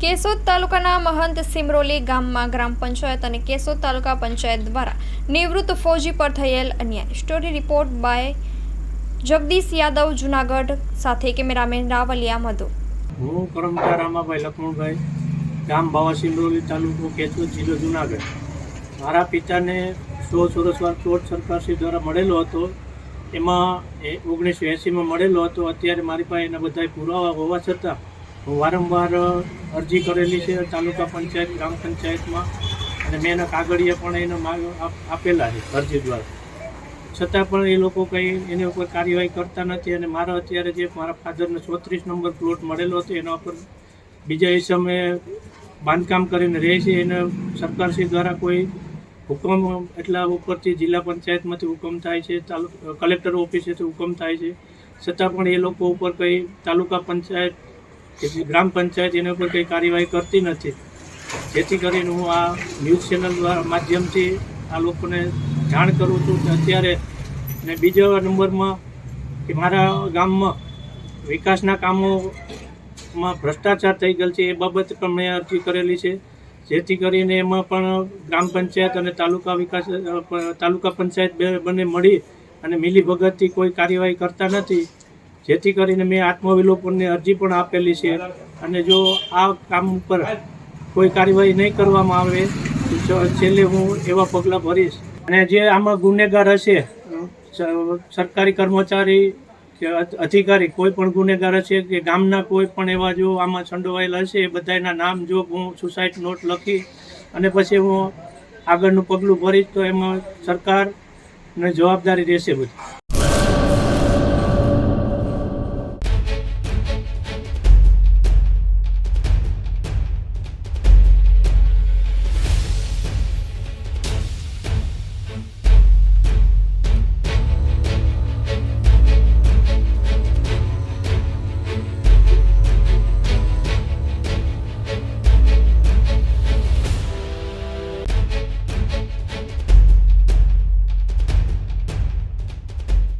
કેશોદ તાલુકાના મહંત સિમરોલી ગામમાં ગ્રામ પંચાયત અને કેશોદ તાલુકા પંચાયત દ્વારા નિવૃત્ત ફોજી પર થયેલ અન્યાય. Story report by Jagdish Yadav, Junagadh, સાથે કેમેરામેન રાવલિયા મધુ. હું કરમચા રામાભાઈ લક્ષ્મણભાઈ ગામ બાવા સિમરોલી તાલુકો કેશોદ જિલ્લો જુનાગઢ. મારા પિતાને સો સુરસવાર પ્લોટ સરકારશ્રી દ્વારા મળેલો હતો. એમાં ઓગણીસો એંસીમાં મળેલો હતો. અત્યારે મારી પાસે એના બધા પુરાવા હોવા છતાં વારંવાર અરજી કરેલી છે તાલુકા પંચાયત, ગ્રામ પંચાયતમાં. અને મેં એના કાગળિયા પણ એને માગ, આપ- આપેલા છે અરજી દ્વારા. છતાં પણ એ લોકો કંઈ એની ઉપર કાર્યવાહી કરતા નથી અને મારા અત્યારે જે મારા ફાધરને ચોત્રીસ નંબર પ્લોટ મળેલો હતો એના ઉપર બીજા સમયે બાંધકામ કરીને રહે છે. એને સરકારશ્રી દ્વારા કોઈ હુકમ એટલા ઉપરથી જિલ્લા પંચાયતમાંથી હુકમ થાય છે તાલુ કલેક્ટર ઓફિસેથી હુકમ થાય છે. છતાં પણ એ લોકો ઉપર કંઈ તાલુકા પંચાયત કે જે ગ્રામ પંચાયત એના ઉપર કંઈ કાર્યવાહી કરતી નથી. જેથી કરીને હું આ ન્યૂઝ ચેનલ દ્વારા માધ્યમથી આ લોકોને જાણ કરું છું કે અત્યારે ને બીજા નંબરમાં કે મારા ગામમાં વિકાસના કામોમાં ભ્રષ્ટાચાર થઈ ગયેલ છે એ બાબત પણ મેં અરજી કરેલી છે. જેથી કરીને એમાં પણ ગ્રામ પંચાયત અને તાલુકા વિકાસ તાલુકા પંચાયત બે, બંને મળી અને મિલીભગતથી કોઈ કાર્યવાહી કરતા નથી. જેથી કરીને મેં આત્મવિલોપનની અરજી પણ આપેલી છે. અને જો આ કામ ઉપર કોઈ કાર્યવાહી નહીં કરવામાં આવે, તો છેલ્લે હું એવા પગલાં ભરીશ. અને જે આમાં ગુનેગાર હશે સરકારી કર્મચારી કે અધિકારી, કોઈ પણ ગુનેગાર હશે કે ગામના કોઈ પણ એવા જો આમાં સંડોવાયેલા હશે, એ બધાના નામ જો હું સુસાઇડ નોટ લખી અને પછી હું આગળનું પગલું ભરીશ, તો એમાં સરકારને જવાબદારી રહેશે બધી.